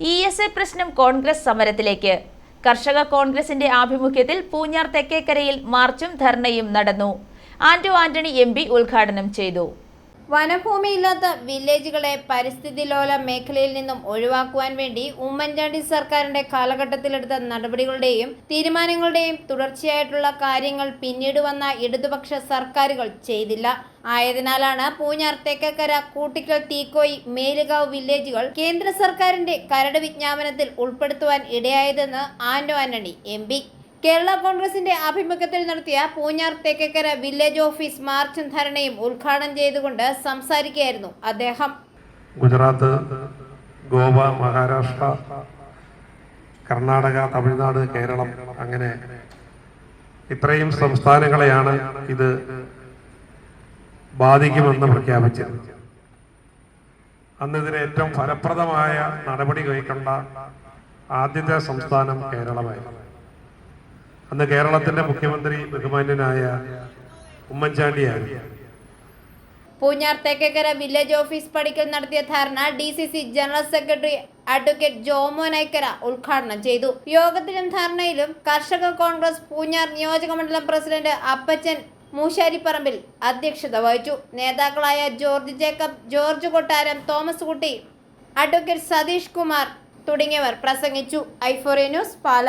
E S A പ്രശ്നം കോൺഗ്രസ് സമരത്തിലേക്ക്. കർഷക കോൺഗ്രസിന്റെ ആഭിമുഖ്യത്തിൽ പൂഞ്ഞാർ തെക്കേക്കരയിൽ മാർച്ചും ധർണയും നടന്നു. ആന്റോ ആന്റണി എം ഉദ്ഘാടനം ചെയ്തു. വനഭൂമിയില്ലാത്ത വില്ലേജുകളെ പരിസ്ഥിതി ലോല മേഖലയിൽ നിന്നും ഒഴിവാക്കുവാൻ വേണ്ടി ഉമ്മൻചാണ്ടി സർക്കാരിന്റെ കാലഘട്ടത്തിലെടുത്ത നടപടികളുടെയും തീരുമാനങ്ങളുടെയും തുടർച്ചയായിട്ടുള്ള കാര്യങ്ങൾ പിന്നീട് വന്ന ഇടതുപക്ഷ സർക്കാരുകൾ ചെയ്തില്ല. ആയതിനാലാണ് പൂഞ്ഞാർ തെക്കക്കര കൂട്ടിക്കൽ തീക്കോയി മേലുകാവ് വില്ലേജുകൾ കേന്ദ്ര സർക്കാരിന്റെ കരട് വിജ്ഞാപനത്തിൽ ഉൾപ്പെടുത്തുവാൻ ഇടയായതെന്ന് ആന്റോ ആന്റണി എം കേരള കോൺഗ്രസിന്റെ ആഭിമുഖ്യത്തിൽ നടത്തിയ Poonjar Thekkekkara village office march ധരണയും ഉദ്ഘാടനം ചെയ്തുകൊണ്ട് സംസാരിക്കുകയായിരുന്നു അദ്ദേഹം. ഗുജറാത്ത് ഗോവ മഹാരാഷ്ട്ര കർണാടക തമിഴ്നാട് കേരളം അങ്ങനെ ഇത്രയും സംസ്ഥാനങ്ങളെയാണ് ഇത് ബാധിക്കുമെന്ന് പ്രഖ്യാപിച്ചത്. അന്ന് ഇതിന് ഏറ്റവും ഫലപ്രദമായ നടപടി കൈക്കൊണ്ട ആദ്യത്തെ സംസ്ഥാനം കേരളമായിരുന്നു. അന്ന് കേരളത്തിന്റെ മുഖ്യമന്ത്രി ബഹുമാന്യനായ ഉമ്മൻചാണ്ടിയാണ്. പൂഞ്ഞാർ തെക്കക്കര വില്ലേജ് ഓഫീസ് പടിക്കൽ നടത്തിയ dharna D C C general secretary advocate Jomo Naikkara ഉദ്ഘാടനം ചെയ്തു. യോഗത്തിലും ധർണയിലും കർഷക കോൺഗ്രസ് പൂഞ്ഞാർ നിയോജകമണ്ഡലം പ്രസിഡന്റ് അപ്പച്ചൻ മൂശാരിപ്പറമ്പിൽ അധ്യക്ഷത വഹിച്ചു. നേതാക്കളായ ജോർജ് ജേക്കബ് ജോർജ് കൊട്ടാരം തോമസ് കുട്ടി അഡ്വക്കേറ്റ് സതീഷ് കുമാർ തുടങ്ങിയവർ പ്രസംഗിച്ചു. ഐഫോറിയ ന്യൂസ് പാല.